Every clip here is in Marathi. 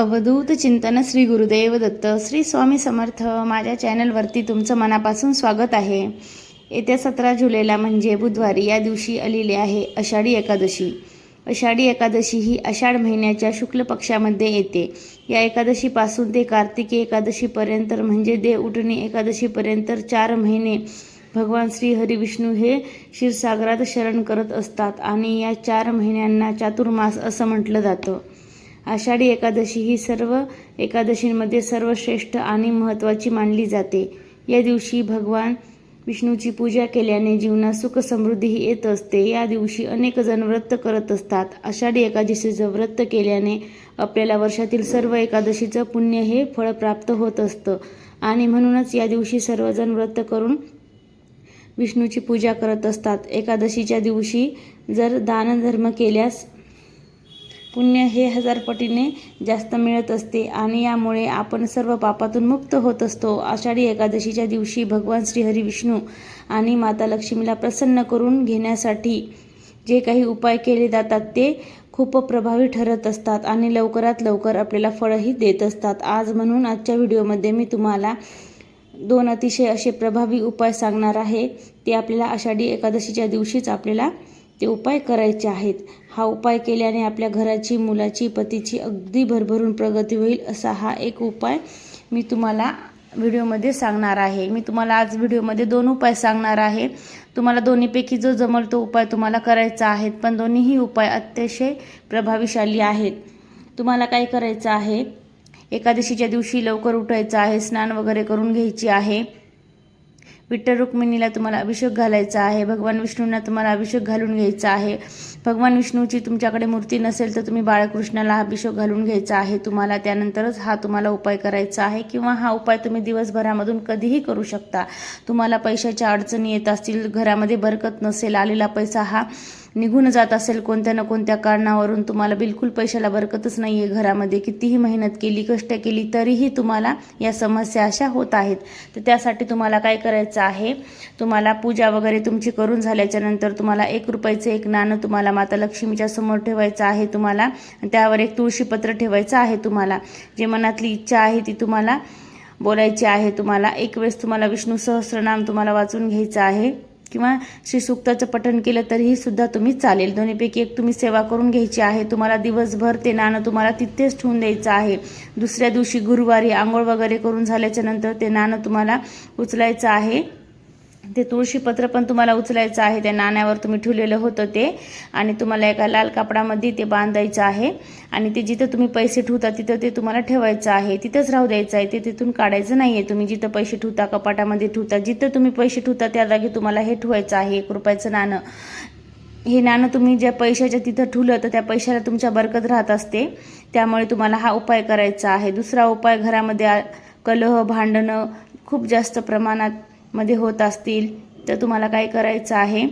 अवधूत चिंतन श्री गुरुदेव दत्त श्री स्वामी समर्थ माझ्या चॅनलवरती तुमचं मनापासून स्वागत आहे. येत्या सतरा जुलैला म्हणजे बुधवारी या दिवशी आलेली आहे आषाढी एकादशी. आषाढी एकादशी ही आषाढ महिन्याच्या शुक्ल पक्षामध्ये येते. या एकादशीपासून ते कार्तिकी एकादशीपर्यंत म्हणजे देव उठणी एकादशीपर्यंत चार महिने भगवान श्री हरिविष्णू हे क्षीरसागरात शरण करत असतात आणि या चार महिन्यांना चातुर्मास असं म्हटलं जातं. आषाढी एकादशी ही सर्व एकादशींमध्ये सर्वश्रेष्ठ आणि महत्त्वाची मानली जाते. या दिवशी भगवान विष्णूची पूजा केल्याने जीवनात सुख समृद्धीही येत असते. या दिवशी अनेक जण व्रत करत असतात. आषाढी एकादशीचं व्रत केल्याने आपल्याला वर्षातील सर्व एकादशीचं पुण्य हे फळ प्राप्त होत असतं. आणि म्हणूनच या दिवशी सर्वजण व्रत करून विष्णूची पूजा करत असतात. एकादशीच्या दिवशी जर दानधर्म केल्यास पुण्य हे हजारपटीने जास्त मिळत असते आणि यामुळे आपण सर्व पापातून मुक्त होत असतो. आषाढी एकादशीच्या दिवशी भगवान श्रीहरी विष्णू आणि माता लक्ष्मीला प्रसन्न करून घेण्यासाठी जे काही उपाय केले जातात ते खूप प्रभावी ठरत असतात आणि लवकरात लवकर आपल्याला फळही देत असतात. आज म्हणून आजच्या व्हिडिओमध्ये मी तुम्हाला दोन अतिशय असे प्रभावी उपाय सांगणार आहे. ते आपल्याला आषाढी एकादशीच्या दिवशीच आपल्याला ते उपाय करायचे आहेत. हा उपाय केल्याने आपल्या घराची मुलाची पतीची अगदी भरभरून प्रगती होईल असा हा एक उपाय मी तुम्हाला व्हिडिओमध्ये सांगणार आहे. मी तुम्हाला आज व्हिडिओमध्ये दोन उपाय सांगणार आहे. तुम्हाला दोन्हीपैकी जो जमल तो उपाय तुम्हाला करायचा आहे पण दोन्हीही उपाय अतिशय प्रभावीशाली आहेत. तुम्हाला काय करायचं आहे? एकादशीच्या दिवशी लवकर उठायचं आहे स्नान वगैरे करून घ्यायची आहे. विठ्ठल रुक्मिणीला तुम्हाला अभिषेक घालायचा आहे भगवान विष्णूंना तुम्हाला अभिषेक घालून घ्यायचा आहे. भगवान विष्णूची तुमच्याकडे मूर्ती नसेल तर तुम्ही बाळकृष्णाला अभिषेक घालून घ्यायचा आहे. तुम्हाला त्यानंतरच हा तुम्हाला उपाय करायचा आहे किंवा हा उपाय तुम्ही दिवसभरामधून कधीही करू शकता. तुम्हाला पैशाच्या अडचणी येत असतील घरामध्ये बरकत नसेल आलेला पैसा हा निघून जात असेल कोणत्या ना कोणत्या कारणावरून तुम्हाला बिलकुल पैशाला बरकतच नाही आहे घरामध्ये. कितीही मेहनत केली कष्ट केली तरीही तुम्हाला या समस्या अशा होत आहेत. तर त्यासाठी तुम्हाला काय करायचं आहे? तुम्हाला पूजा वगैरे तुमची करून झाल्याच्यानंतर तुम्हाला एक रुपयाचं एक नाणं तुम्हाला माता लक्ष्मीच्या समोर ठेवायचं आहे तुम्हाला. त्यावर एक तुळशीपत्र ठेवायचं आहे तुम्हाला. जे मनातली इच्छा आहे ती तुम्हाला बोलायची आहे. तुम्हाला एक वेळेस तुम्हाला विष्णू सहस्रनाम तुम्हाला वाचून घ्यायचं आहे. किंवा श्री सुक्ताचं पठण केलं तरीही सुद्धा तुम्ही चालेल. दोन्हीपैकी एक तुम्ही सेवा करून घ्यायची आहे. तुम्हाला दिवसभर ते नाणं तुम्हाला तिथेच ठेवून द्यायचं आहे. दुसऱ्या दिवशी गुरुवारी आंघोळ वगैरे करून झाल्याच्यानंतर ते नाणं तुम्हाला उचलायचं आहे. ते तुळशीपत्र पण तुम्हाला उचलायचं आहे. त्या नाण्यावर तुम्ही ठेवलेलं होतं ते. आणि तुम्हाला एका लाल कापडामध्ये ते बांधायचं आहे. आणि ते जिथं तुम्ही पैसे ठेवता तिथं ते तुम्हाला ठेवायचं आहे. तिथंच राहू द्यायचं आहे. ते तिथून काढायचं नाही आहे तुम्ही जिथं पैसे ठेवता कपाटामध्ये ठेवता जिथं तुम्ही पैसे ठेवता त्या जागी तुम्हाला हे ठेवायचं आहे. एक रुपयाचं नाणं. हे नाणं तुम्ही ज्या पैशाच्या तिथं ठेवलं तर त्या पैशाला तुमच्या बरकत राहत असते. त्यामुळे तुम्हाला हा उपाय करायचा आहे. दुसरा उपाय घरामध्ये कलह भांडणं खूप जास्त प्रमाणात मध्ये होत असतील तर तुम्हाला काय करायचं आहे?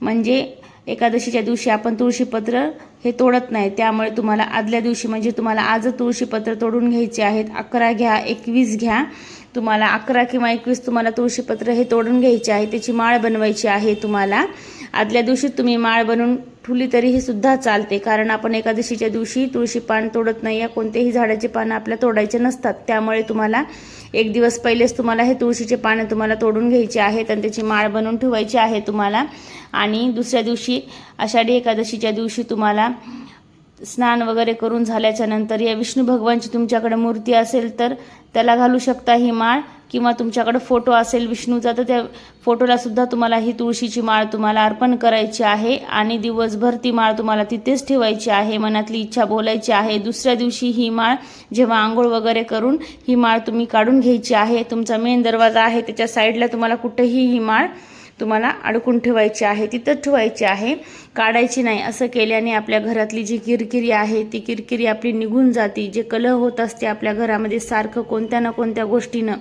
म्हणजे एकादशीच्या दिवशी आपण तुळशीपत्र हे तोडत नाही. त्यामुळे तुम्हाला आदल्या दिवशी म्हणजे तुम्हाला आज तुळशीपत्र तोडून घ्यायचे आहेत. अकरा घ्या एकवीस घ्या. तुम्हाला अकरा किंवा एकवीस तुम्हाला तुळशीपत्र हे तोडून घ्यायचे आहे. त्याची माळ बनवायची आहे तुम्हाला. आदल्या दिवशी तुम्ही माळ बनवून ठुली तरीही सुद्धा चालते. कारण आपण एकादशीच्या दिवशी तुळशी पान तोडत नाही. या कोणत्याही झाडाचे पानं आपल्या तोडायचे नसतात. त्यामुळे तुम्हाला एक दिवस पहिलेच तुम्हाला हे तुळशीचे पानं तुम्हाला तोडून घ्यायचे आहेत आणि त्याची माळ बनवून ठेवायची आहे तुम्हाला. आणि दुसऱ्या दिवशी आषाढी एकादशीच्या दिवशी तुम्हाला स्नान वगैरे करून झाल्याच्यानंतर या विष्णू भगवानची तुमच्याकडे मूर्ती असेल तर त्याला घालू शकता ही माळ किंवा तुमच्याकडे फोटो असेल विष्णूचा तर त्या फोटोला सुद्धा तुम्हाला ही तुळशीची माळ तुम्हाला अर्पण करायची आहे आणि दिवसभर ती माळ तुम्हाला तिथेच ठेवायची आहे मनातली इच्छा बोलायची आहे. दुसऱ्या दिवशी ही माळ जेव्हा आंघोळ वगैरे करून ही माळ तुम्ही काढून घ्यायची आहे तुमचा मेन दरवाजा आहे त्याच्या साईडला तुम्हाला कुठेही ही माळ तुम्हाला अडकून ठेवायची आहे तिथंच ठेवायची आहे काढायची नाही असं केल्याने आपल्या घरातली जी किरकिरी आहे ती किरकिरी आपली निघून जाते. जे कलह होत असते आपल्या घरामध्ये सारखं कोणत्या ना कोणत्या गोष्टीनं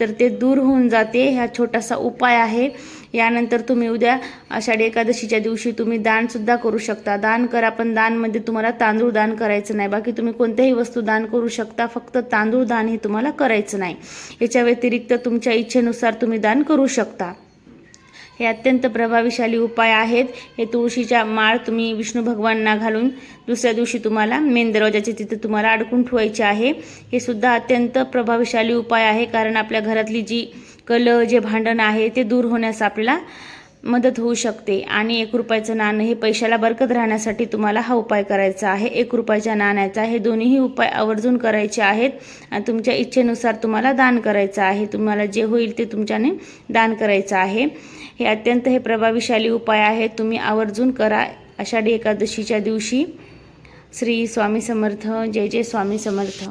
तर ते दूर होऊन जाते. हा छोटासा उपाय आहे. यानंतर तुम्ही उद्या आषाढी एकादशीच्या दिवशी तुम्ही दानसुद्धा करू शकता. दान करा पण दानमध्ये तुम्हाला तांदूळ दान करायचं नाही. बाकी तुम्ही कोणत्याही वस्तू दान करू शकता. फक्त तांदूळ दान हे तुम्हाला करायचं नाही. याच्या व्यतिरिक्त तुमच्या इच्छेनुसार तुम्ही दान करू शकता. हे अत्यंत प्रभावीशाली उपाय आहेत. हे तुळशीच्या माळ तुम्ही विष्णू भगवानना घालून दुसऱ्या दिवशी तुम्हाला मेन दरवाजाचे तिथे तुम्हाला अडकून ठेवायचे आहे. हे सुद्धा अत्यंत प्रभावशाली उपाय आहे कारण आपल्या घरातली जी कल जे भांडण आहे ते दूर होण्यास आपल्याला मदत होऊ शकते. आणि एक रुपयाचं नाणं हे पैशाला बरकत राहण्यासाठी तुम्हाला हा उपाय करायचा आहे. एक रुपयाच्या नाण्याचा हे दोन्हीही उपाय आवर्जून करायचे आहेत. आणि तुमच्या इच्छेनुसार तुम्हाला दान करायचं आहे. तुम्हाला जे होईल ते तुमच्याने दान करायचं आहे. हे अत्यंत हे प्रभावीशाली उपाय आहेत. तुम्ही आवर्जून करा. आषाढी एकादशीच्या दिवशी श्री स्वामी समर्थ. जय जय स्वामी समर्थ.